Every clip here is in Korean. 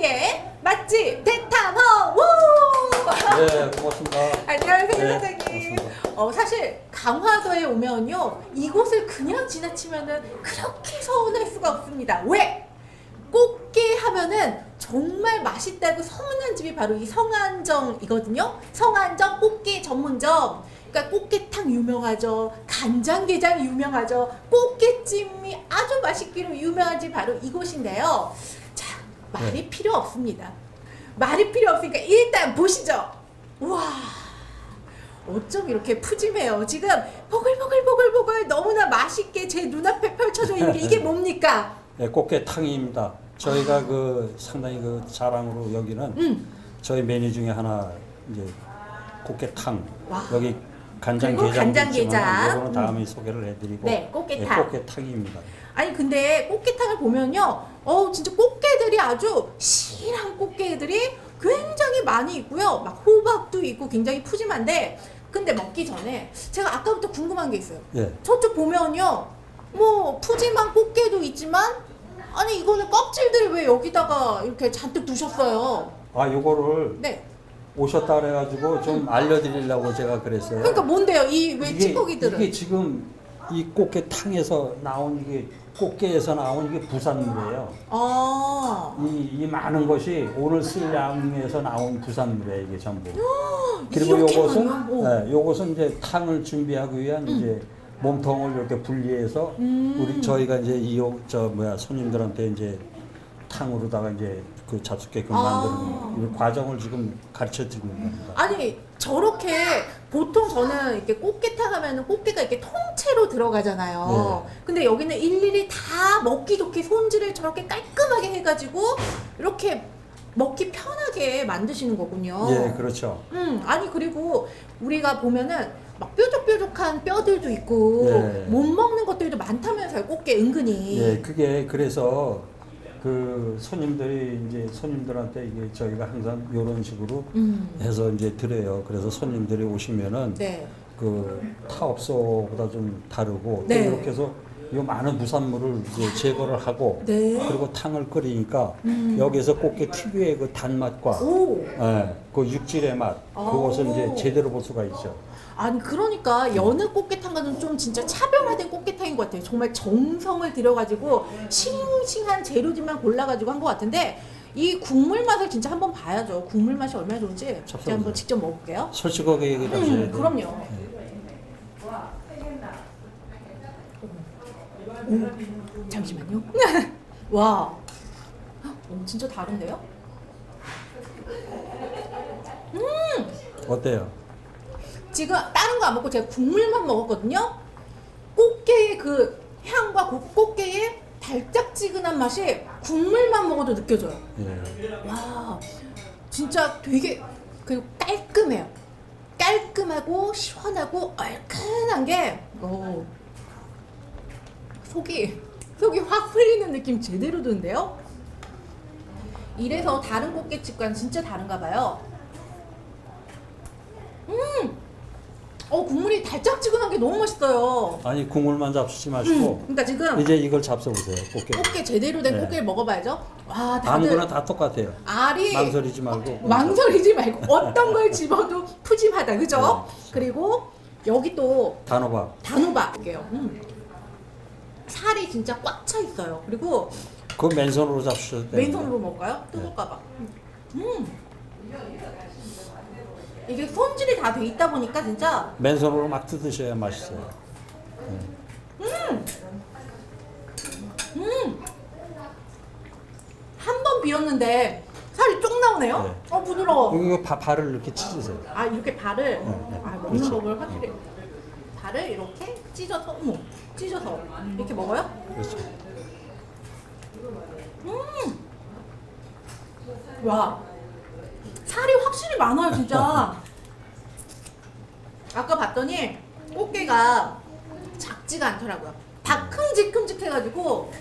사장의 맛집 대탐험 우! 네, 고맙습니다. 안녕하세요 네, 사장님. 고맙습니다. 어 사실 강화도에 오면요 이곳을 그냥 지나치면은 그렇게 서운할 수가 없습니다. 왜? 꽃게 하면은 정말 맛있다고 소문난 집이 바로 이 성안정이거든요. 성안정 꽃게 전문점. 그러니까 꽃게탕 유명하죠. 간장게장 유명하죠. 꽃게찜이 아주 맛있기로 유명한 집 바로 이곳인데요. 자, 말이 필요 없습니다. 말이 필요 없으니까 일단 보시죠. 와. 어쩜 이렇게 푸짐해요. 지금 보글보글보글보글 너무나 맛있게 제 눈앞에 펼쳐져 있는 게 이게 뭡니까? 네, 꽃게탕입니다. 저희가 그 상당히 그 자랑으로 여기는 음. 저희 메뉴 중에 하나 이제 꽃게탕. 와. 여기 간장 그리고 게장 간장게장. 이거는 다음에 소개를 해드리고 네, 꽃게탕. 네, 꽃게탕입니다. 아니 근데 꽃게탕을 보면요, 어 진짜 꽃게들이 아주 실한 꽃게들이 굉장히 많이 있고요. 막 호박도 있고 굉장히 푸짐한데, 근데 먹기 전에 제가 아까부터 궁금한 게 있어요. 예, 저쪽 보면요, 뭐 푸짐한 꽃게도 있지만, 아니 이거는 껍질들을 왜 여기다가 이렇게 잔뜩 두셨어요? 아 요거를 네. 오셨다 그래가지고 좀 알려드리려고 제가 그랬어요. 그러니까 뭔데요? 이 왜 찌꺼기들은? 이게 지금 이 꽃게 탕에서 나온 이게 꽃게에서 나온 이게 부산물이에요. 아, 이, 이 많은 것이 오늘 쓸 양에서 나온 부산물이에요 이게 전부. 그리고 이렇게 요것은? 오. 네, 요것은 이제 탕을 준비하기 위한 이제 몸통을 이렇게 분리해서 음. 우리 저희가 이제 이저 뭐야 손님들한테 이제 탕으로다가 이제 그 잡숫게끔 아. 만드는 이 과정을 지금 가르쳐 드리는 겁니다. 아니 저렇게 보통 저는 이렇게 꽃게탕 하면은 꽃게가 이렇게 통째로 들어가잖아요. 네. 근데 여기는 일일이 다 먹기 좋게 손질을 저렇게 깔끔하게 해가지고 이렇게 먹기 편하게 만드시는 거군요. 예, 그렇죠. 음, 아니 그리고 우리가 보면은 막 뾰족뾰족한 뼈들도 있고 예. 못 먹는 것들도 많다면서요. 꽃게 은근히. 예, 그게 그래서 그 손님들이 이제 손님들한테 이게 저희가 항상 이런 식으로 음. 해서 이제 드려요. 그래서 손님들이 오시면은 네. 그 타업소보다 좀 다르고 네. 또 이렇게 해서 이 많은 부산물을 이제 제거를 하고 네. 그리고 탕을 끓이니까 음. 여기서 꽃게 특유의 그 단맛과 오. 예, 그 육질의 맛 그것을 오. 이제 제대로 볼 수가 있죠. 아니 그러니까 여느 꽃게탕과는 좀 진짜 차별화된 꽃게탕인 것 같아요. 정말 정성을 들여가지고 싱싱한 재료들만 골라가지고 한 것 같은데 이 국물 맛을 진짜 한번 봐야죠. 국물 맛이 얼마나 좋은지 제가. 한번 직접 먹어볼게요. 솔직하게 얘기를 하셔야 음, 돼요. 그럼요. 오, 잠시만요. 와, 오, 진짜 다른데요? 어때요? 지금 다른 거 안 먹고 제가 국물만 먹었거든요. 꽃게의 그 향과 그 꽃게의 달짝지근한 맛이 국물만 먹어도 느껴져요. 예. 와, 진짜 되게 그리고 깔끔해요. 깔끔하고 시원하고 얼큰한 게 오, 속이 속이 확 풀리는 느낌 제대로 드는데요. 이래서 다른 꽃게집과는 진짜 다른가 봐요. 음, 어 국물이 달짝지근한 게 너무 맛있어요. 아니 국물만 잡수지 음, 마시고 그러니까 지금 이제 이걸 잡숴보세요. 꽃게. 꽃게 제대로 된 네. 꽃게를 먹어봐야죠. 와 다들 아무거나 다 똑같아요. 알이 망설이지 말고. 망설이지 말고 어떤 걸 집어도 푸짐하다 그죠? 네. 그리고 여기 또 단호박. 단호박이에요. 음. 살이 진짜 꽉 차 있어요. 그리고 그 맨손으로 잡수셔도 돼요. 맨손으로 먹을까요? 뜨거울까봐. 음. 이게 손질이 다 돼 있다 보니까 진짜 맨손으로 막 뜯으셔야 맛있어요. 한 번 비웠는데 살이 쪽 나오네요. 네. 어 부드러워. 이거 바, 발을 이렇게 찢으세요. 아 이렇게 발을 네. 아 먹는 그렇죠. 법을 확실히 발을 이렇게 찢어서 어머 찢어서 이렇게 먹어요? 그렇죠. 와 살이 확실히 많아요 진짜 아까 봤더니 꽃게가 작지가 않더라고요 다 큼직큼직해가지고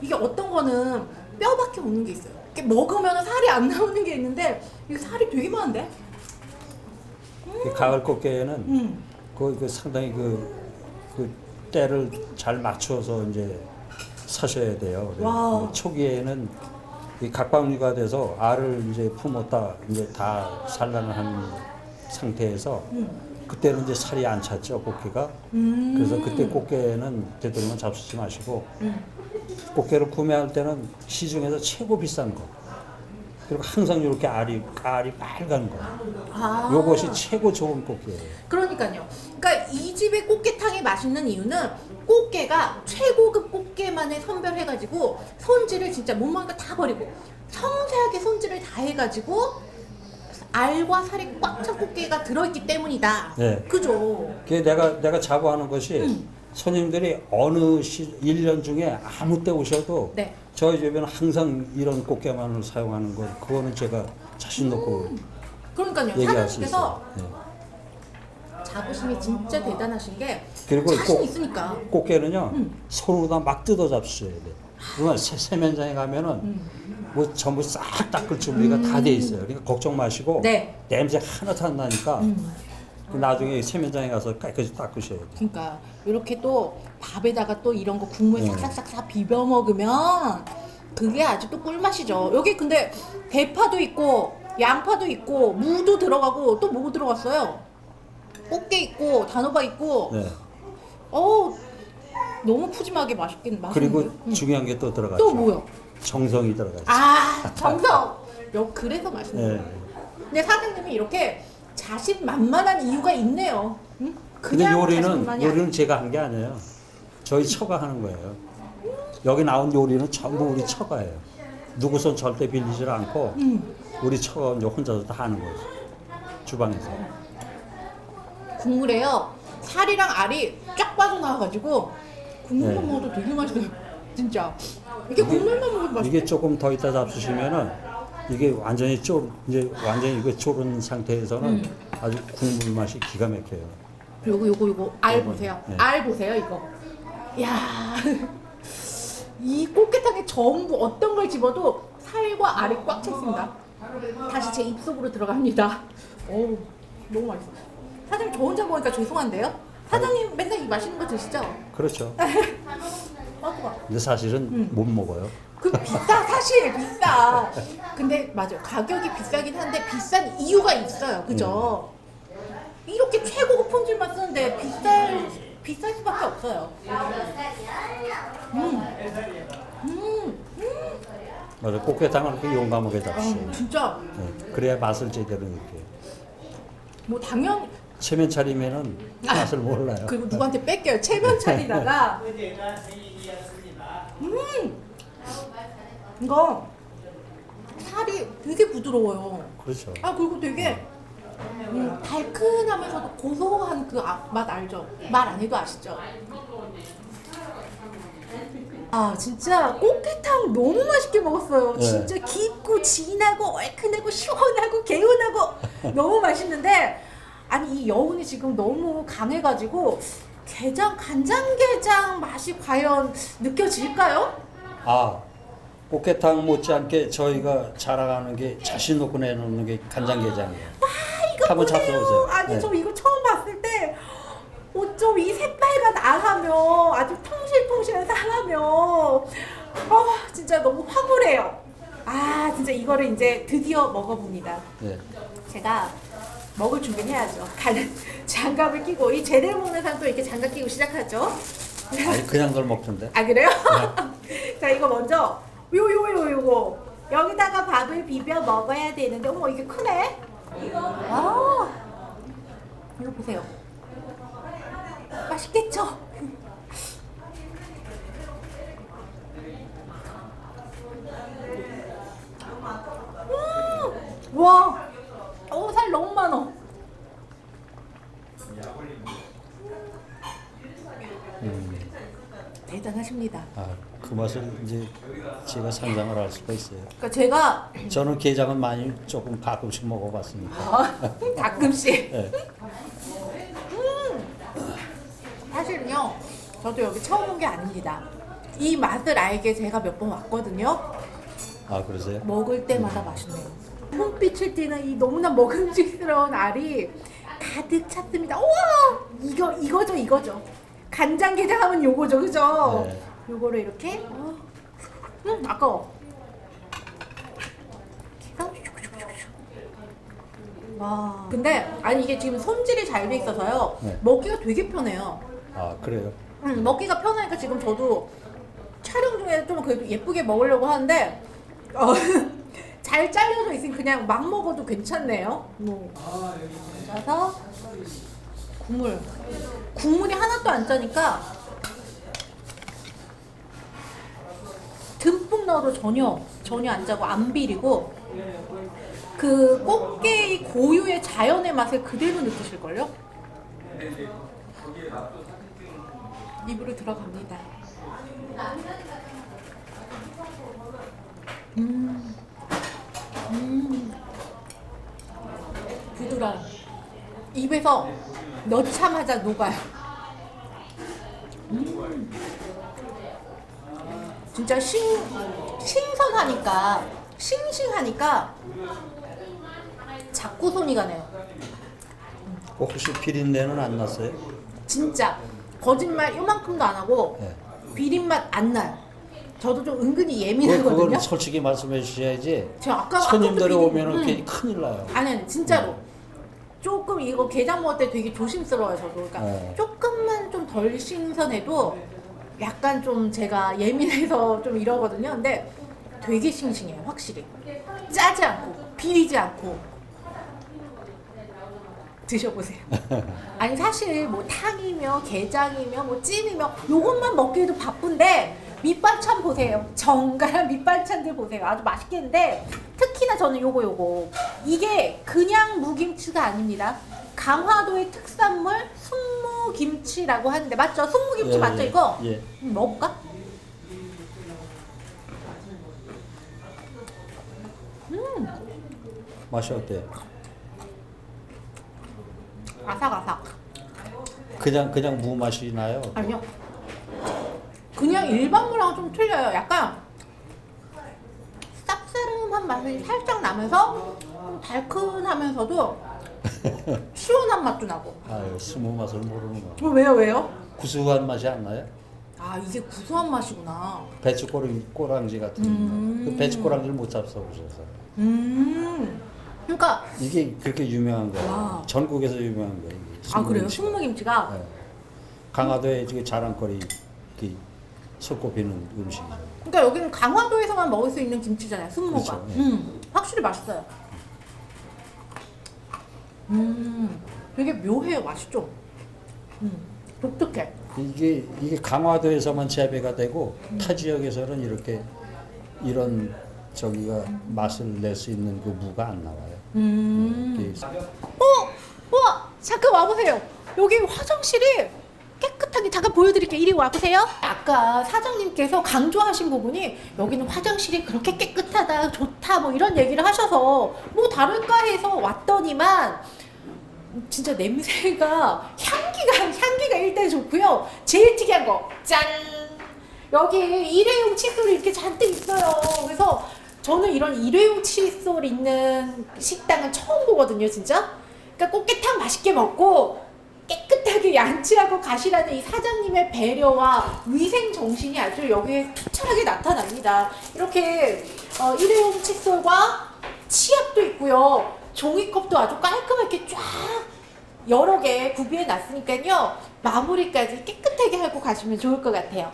이게 어떤 거는 뼈밖에 없는 게 있어요 이렇게 먹으면 살이 안 나오는 게 있는데 이게 살이 되게 많은데 그 가을 꽃게는 음. 그, 그 상당히 그, 그 때를 잘 맞춰서 이제 사셔야 돼요. 그래요. 와. 초기에는 이 각광류가 돼서 알을 이제 품었다 이제 다 산란을 한 상태에서 그때는 이제 살이 안 찼죠 꽃게가 음. 그래서 그때 꽃게는 되도록이면 잡수지 마시고 음. 꽃게를 구매할 때는 시중에서 최고 비싼 거 그리고 항상 이렇게 알이 알이 빨간 거 아. 요것이 최고 좋은 꽃게예요. 그러니까요. 그러니까 이 집의 꽃게탕이 맛있는 이유는 꽃게가 최고급 꽃게만을 선별해가지고 손질을 진짜 못 먹는 거다 버리고 섬세하게 손질을 다 해가지고 알과 살이 꽉 찬 꽃게가 들어있기 때문이다. 네. 그죠? 그게 내가 내가 자부하는 것이 음. 손님들이 어느 시, 1년 중에 아무 때 오셔도 네. 저희 집에는 항상 이런 꽃게만을 사용하는 거 그거는 제가 자신 놓고 그러니까요. 얘기할 수 음. 사장님께서 있어요. 네. 자부심이 진짜 대단하신 게 그리고 자신 꼭- 있으니까. 꽃게는요 음. 손으로다 막 뜯어 잡수셔야 돼. 그러면 세, 세면장에 가면은 음. 뭐 전부 싹 닦을 준비가 다 돼 있어요. 그러니까 걱정 마시고 네. 냄새 하나도 안 나니까 음. 나중에 세면장에 가서 깨끗이 닦으셔야 돼. 그러니까 이렇게 또 밥에다가 또 이런 거 국물 네. 싹싹싹싹 비벼 먹으면 그게 아주 또 꿀맛이죠. 여기 근데 대파도 있고 양파도 있고 무도 들어가고 또 뭐 들어갔어요? 꽃게 있고 단호박 있고 네. 어 너무 푸짐하게 맛있긴 맛있는데. 그리고 음. 중요한 게 또 들어가죠. 또 뭐요? 정성이 들어가죠. 아 정성. 요 그래서 맛있는 네. 거예요. 근데 사장님이 이렇게 자신 만만한 이유가 있네요. 응? 근데 그냥 요리는 자신만만이 요리는 제가 한 게 아니에요. 저희 처가 하는 거예요. 여기 나온 요리는 전부 우리 처가예요. 누구 손 절대 빌리질 않고 음. 우리 처가 이제 혼자서 다 하는 거죠. 주방에서. 국물에요 살이랑 알이 쫙 빠져나와가지고 국물만 네. 먹어도 되게 맛있어요 진짜 이게 국물만 먹어도 맛있어 이게 조금 더 있다 잡수시면은 이게 완전히 쫄 이제 완전히 이거 졸은 상태에서는 음. 아주 국물 맛이 기가 막혀요. 요거 요거 요거 알 요거, 보세요 네. 알 보세요 이거 야 이 꽃게탕에 전부 어떤 걸 집어도 살과 알이 꽉 찼습니다 다시 제 입속으로 들어갑니다 오 너무 맛있어 사장님 저 혼자 먹으니까 죄송한데요 사장님 맨날 이 맛있는 거 드시죠? 그렇죠. 근데 사실은 음. 못 먹어요. 그 비싸 사실 비싸. 근데 맞아 가격이 비싸긴 한데 비싼 이유가 있어요, 그죠? 이렇게 최고급 품질만 쓰는데 비쌀 비쌀 수밖에 없어요. 음, 음, 맞아. 꽃게탕을 그렇게 용감하게 잡수셔요. 아, 진짜 네. 그래야 맛을 제대로 느껴요. 뭐 당연 체면 차리면은 맛을 몰라요. 그리고 누구한테 뺏겨요 체면 차리다가 음 이거 살이 되게 부드러워요. 그렇죠. 아 그리고 되게 음, 달큰하면서도 고소한 그 맛 알죠? 말 안 해도 아시죠? 아 진짜 꽃게탕 너무 맛있게 먹었어요. 네. 진짜 깊고 진하고 얼큰하고 시원하고 개운하고 너무 맛있는데 아니 이 여운이 지금 너무 강해가지고 게장 간장게장 맛이 과연 느껴질까요? 아 꽃게탕 못지않게 저희가 자랑하는 게 자신 놓고 내놓는 게 간장게장이에요. 이거 한번 보세요. 잡숴보세요. 아니 네. 저 이거 처음 봤을 때 어쩜 이 새빨간 알하며 아주 통실통실한 살하며 아 진짜 너무 황홀해요. 아 진짜 이거를 이제 드디어 먹어봅니다. 네. 제가 먹을 준비를 해야죠. 갈 장갑을 끼고 이 제대로 먹는 사람 또 이렇게 장갑 끼고 시작하죠. 아니 그냥 걸 먹던데. 아 그래요? 자 이거 먼저 요요 요 요거 여기다가 밥을 비벼 먹어야 되는데 어머 이게 크네. 아 이거 보세요. 맛있겠죠? 음, 와, 어, 살 너무 많어. 대단하십니다. 아 그 맛을 이제 제가 상상을 할 수가 있어요. 그러니까 제가 저는 게장은 많이 조금 가끔씩 먹어봤습니다. 아, 가끔씩 네. 사실은요 저도 여기 처음 온 게 아닙니다 이 맛을 알게 제가 몇 번 왔거든요 아 그러세요? 먹을 때마다 맛있네요 홍빛을 띠는 이 너무나 먹음직스러운 알이 가득 찼습니다 우와 이거 이거죠 이거죠 간장게장 하면 요거죠 그죠 네. 요거를 이렇게 음 아까워 와 근데 아니 이게 지금 손질이 잘 돼 있어서요 네. 먹기가 되게 편해요 아 그래요? 음, 먹기가 편하니까 지금 저도 촬영 중에 좀 예쁘게 먹으려고 하는데 어, 잘 잘려져 있으니 그냥 막 먹어도 괜찮네요. 뭐. 그래서 국물 국물이 하나도 안 짜니까 듬뿍 넣어도 전혀 전혀 안 짜고 안 비리고 그 꽃게의 고유의 자연의 맛을 그대로 느끼실걸요? 입으로 들어갑니다. 음, 음, 부드러워. 입에서 넣자마자 녹아요. 음, 진짜 신 신선하니까 싱싱하니까 자꾸 손이 가네요. 어, 혹시 비린내는 안 났어요? 진짜 거짓말 요만큼도 안 하고 네. 비린맛 안 나요. 저도 좀 은근히 그, 예민하거든요. 그걸 솔직히 말씀해 주셔야지 제가 아까 손님들이 아까부터 오면은 비린- 괜히 큰일 나요. 아니 아니 진짜로 조금 이거 게장 먹을 때 되게 조심스러워요 저도 그러니까 네. 조금만 좀 덜 신선해도 약간 좀 제가 예민해서 좀 이러거든요. 근데 되게 싱싱해요 확실히. 짜지 않고 비리지 않고. 드셔보세요. 아니 사실 뭐 탕이며 게장이며 뭐 찜이며 요것만 먹기에도 바쁜데 밑반찬 보세요. 정갈한 밑반찬들 보세요. 아주 맛있겠는데 특히나 저는 요거 요거. 이게 그냥 무김치가 아닙니다 강화도의 특산물 순무김치라고 하는데 맞죠? 순무김치 예, 맞죠 예, 이거? 예. 음, 먹을까? 맛이 어때요? 아삭아삭 그냥 그냥 무 맛이 나요. 아니요. 그냥 일반 무랑 좀 틀려요. 약간 쌉싸름한 맛이 살짝 나면서 좀 달큰하면서도 시원한 맛도 나고. 아유 스무 맛을 모르는 거. 뭐 왜요 왜요? 구수한 맛이 안 나요? 아 이게 구수한 맛이구나. 배추 꼬랑, 꼬랑지 같은 음. 거. 그 배추 꼬랑지를 못 잡숴 보셔서. 음. 그러니까 이게 그렇게 유명한 거예요. 와. 전국에서 유명한 거예요. 이게 아 그래요? 순무김치가. 순무김치가 네. 강화도의 지금 자랑거리 그 손꼽히는 음식이죠. 그러니까 여기는 강화도에서만 먹을 수 있는 김치잖아요. 순무가. 그렇죠, 예. 음, 확실히 맛있어요. 음, 되게 묘해요. 맛있죠? 음, 독특해. 이게 이게 강화도에서만 재배가 되고 타 지역에서는 이렇게 이런 저기가 맛을 낼 수 있는 그 무가 안 나와요. 음. 이게 어, 와, 잠깐 와보세요. 여기 화장실이 깨끗하게 잠깐 보여드릴게요. 이리 와보세요. 아까 사장님께서 강조하신 부분이 여기는 화장실이 그렇게 깨끗하다, 좋다, 뭐 이런 얘기를 하셔서 뭐 다를까 해서 왔더니만 진짜 냄새가 향기가 향기가 일단 좋고요. 제일 특이한 거 짠. 여기 일회용 칫솔이 이렇게 잔뜩 있어요. 그래서 저는 이런 일회용 칫솔 있는 식당은 처음 보거든요, 진짜. 그러니까 꽃게탕 맛있게 먹고 깨끗하게 양치하고 가시라는 이 사장님의 배려와 위생 정신이 아주 여기에 투철하게 나타납니다. 이렇게 어, 일회용 칫솔과 치약도 있고요. 종이컵도 아주 깔끔하게 쫙 여러 개 구비해 놨으니까요. 마무리까지 깨끗하게 하고 가시면 좋을 것 같아요.